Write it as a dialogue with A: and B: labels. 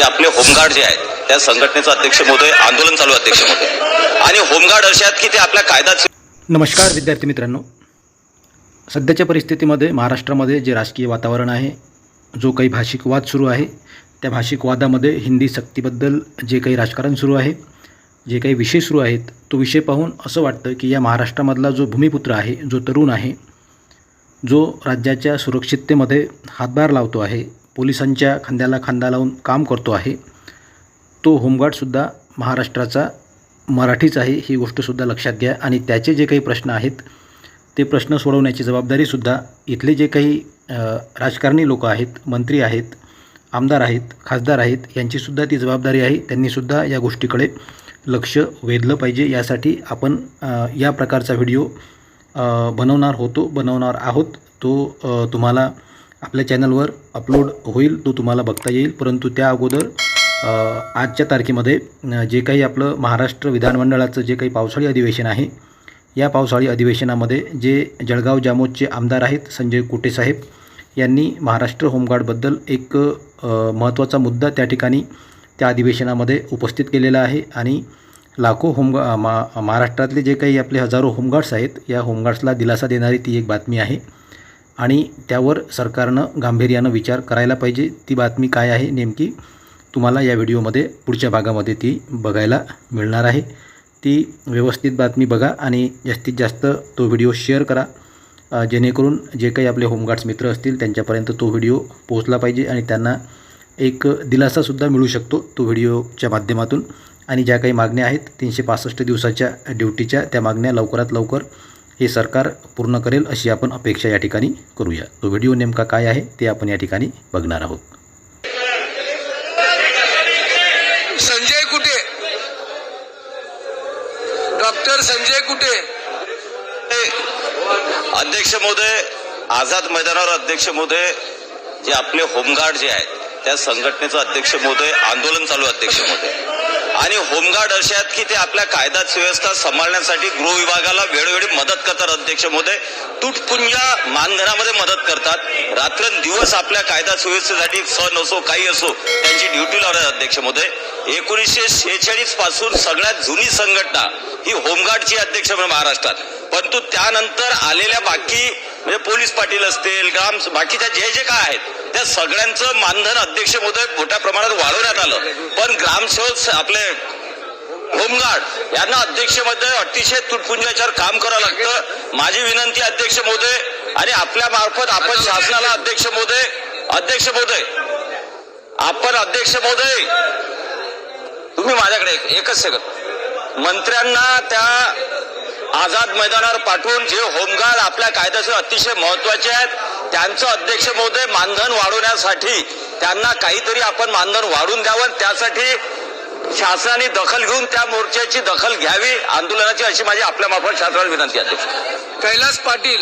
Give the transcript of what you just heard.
A: जे आपले होमगार्ड जे आहेत त्या संघटनेचा अध्यक्ष महोदय आंदोलन चालू अध्यक्ष महोदय. आणि होमगार्ड असे आहेत की ते आपल्या कायदा
B: नमस्कार विद्यार्थी मित्रांनो. सध्याच्या परिस्थितीमध्ये महाराष्ट्रामध्ये जे राजकीय वातावरण आहे जो काही भाषिक वाद सुरू आहे त्या भाषिक वादामध्ये हिंदी सक्तीबद्दल जे काही राजकारण सुरू आहे जे काही विषय सुरू आहेत तो विषय पाहून असं वाटतं की या महाराष्ट्रामधला जो भूमिपुत्र आहे जो तरुण आहे जो राज्याच्या सुरक्षिततेमध्ये हातभार लावतो आहे पोलिसांच्या खांद्याला खांदा लावून काम करतो आहे. तो होमगार्डसुद्धा महाराष्ट्राचा मराठीच आहे ही गोष्टसुद्धा लक्षात घ्या. आणि त्याचे जे काही प्रश्न आहेत ते प्रश्न सोडवण्याची जबाबदारीसुद्धा इथले जे काही राजकारणी लोक आहेत मंत्री आहेत आमदार आहेत खासदार आहेत यांचीसुद्धा ती जबाबदारी आहे. त्यांनीसुद्धा या गोष्टीकडे लक्ष वेधलं पाहिजे. यासाठी आपण या प्रकारचा व्हिडिओ बनवणार होतो बनवणार आहोत. तो तुम्हाला आपल्या चॅनलवर अपलोड होईल तो तुम्हाला बघता येईल. परंतु त्या अगोदर आजच्या तारखेमध्ये जे काही आपलं महाराष्ट्र विधानमंडळाचं जे काही पावसाळी अधिवेशन आहे या पावसाळी अधिवेशनामध्ये जे जळगाव जामोदचे आमदार आहेत संजय कुटेसाहेब यांनी महाराष्ट्र होमगार्डबद्दल एक महत्त्वाचा मुद्दा त्या ठिकाणी त्या अधिवेशनामध्ये उपस्थित केलेला आहे. आणि लाखो होमगा मा महाराष्ट्रातले जे काही आपले हजारो होमगार्ड्स आहेत या होमगार्ड्सला दिलासा देणारी ती एक बातमी आहे. आणि त्यावर सरकारनं गांभीर्यानं विचार करायला पाहिजे. ती बातमी काय आहे नेमकी? तुम्हाला या व्हिडिओमध्ये पुढच्या भागामध्ये ती बघायला मिळणार आहे. ती व्यवस्थित बातमी बघा आणि जास्तीत जास्त तो व्हिडिओ शेअर करा. जेणेकरून जे काही आपले होमगार्ड्स मित्र असतील त्यांच्यापर्यंत तो व्हिडिओ पोहोचला पाहिजे आणि त्यांना एक दिलासासुद्धा मिळू शकतो तो व्हिडिओच्या माध्यमातून. आणि ज्या काही मागण्या आहेत तीनशे पासष्ट दिवसाच्या ड्युटीच्या त्या मागण्या लवकरात लवकर हे सरकार पूर्ण करेल अशी आपण अपेक्षा या ठिकाणी करूया. तो व्हिडिओ नेमका काय आहे ते आपण या ठिकाणी बघणार आहोत.
C: संजय कुटे डॉक्टर संजय कुटे
A: अध्यक्ष महोदय आझाद मैदानावर अध्यक्ष महोदय जे आपले होमगार्ड जे आहेत त्या संघटनेचा अध्यक्ष महोदय आंदोलन चालू अध्यक्ष महोदय. आणि होमगार्ड असे आहेत की ते आपल्या कायदा सुव्यवस्था सांभाळण्यासाठी गृह विभागाला वेळोवेळी मदत करतात अध्यक्ष महोदय. तुटपुंजा मानधनामध्ये मदत करतात. रात्रंदिवस आपल्या कायदा सुव्यवस्थेसाठी सण असो काही असो त्यांची ड्युटी लावतात अध्यक्ष महोदय. एकोणीसशे शेहेचाळीसपासून सगळ्यात जुनी संघटना ही होमगार्डची अध्यक्ष महाराष्ट्रात. परंतु त्यानंतर आलेल्या बाकी म्हणजे पोलीस पाटील असतील ग्राम बाकीच्या जे जे काय आहेत त्या सगळ्यांचं मानधन अध्यक्ष महोदय मोठ्या प्रमाणात वाढवण्यात आलं. ग्रामसेवक आपले होमगार्ड यांना अध्यक्षमध्ये अतिशय तुटपुंजाच्यावर काम करावं लागतं. माझी विनंती अध्यक्ष मोदे आणि आपल्या मार्फत आपण शासनाला अध्यक्ष मोदे अध्यक्ष महोदय आपण अध्यक्ष महोदय तुम्ही माझ्याकडे एकच सेकंद. मंत्र्यांना त्या आझाद मैदानावर पाठवून जे होमगार्ड आपल्या कायद्याचे अतिशय महत्त्वाचे आहेत त्यांचं अध्यक्ष महोदय मानधन वाढवण्यासाठी त्यांना काहीतरी आपण मानधन वाढून द्यावं त्यासाठी शासनाने दखल घेऊन त्या मोर्चाची दखल घ्यावी. आंदोलनाची अशी माझी आपल्या मार्फत शासनाला विनंती आहे.
C: कैलास पाटील.